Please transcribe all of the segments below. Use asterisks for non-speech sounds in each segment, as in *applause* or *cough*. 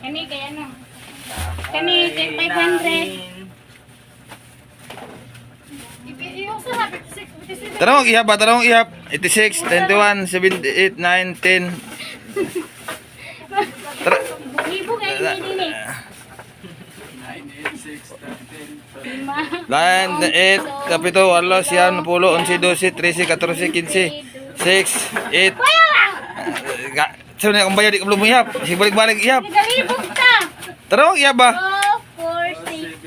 Kani kay ano? Kani kay 500. Yung sa 56, 57. Tarong ihap ba? Tarong ihap. 86, 21, 78, 9, 10. Tara. Libo kay hindi. 5, Line, 8, kapito, 8, siyan, pulo, 11, 12, 13, 14, 15, 6, 8. Sino na akong bayo, di ka belum ihap. Balik-balik ihap. Nagalibog ka. Tarong ihap ba? 2, 4, 6,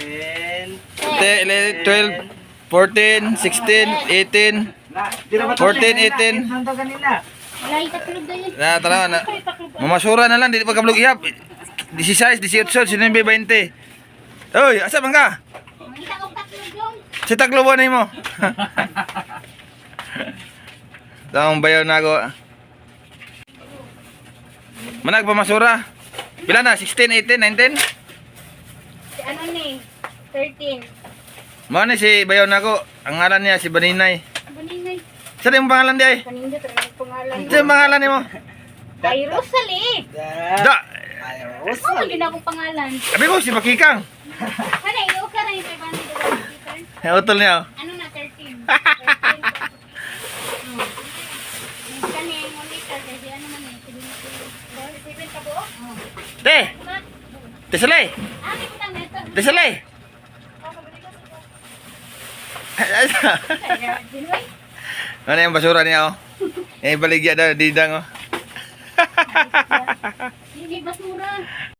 8. 10, 11, 12, 14, 16, 18. 14, 18. Wala itatlog dali. Na, tara na. Mamasura na lang, di pa kablog ihap. 16, 18, 19, 20. Oy, asa man ka? Si taklo ba na mo? *laughs* Tamang bayaw na ako. Manag pa masura. Pila na? 16, 18, 19? Si ano ni? 13. Mga ni si bayaw na ako. Ang ngalan niya si Baninay. Baninay. Saan yung pangalan di ay? Kanina pero ang pangalan Saan yung pangalan ni mo? Ay, Rosalie. Da! Ano din akong pangalan? Sabi ko si Makikang. Ano, iyo ka rin 500 Yung utol niya. oh. Ano na, 13. *laughs* Kaya, Dinoy. ano yung basura niya oh? Yung baligya daw, didang oh. Hindi basura.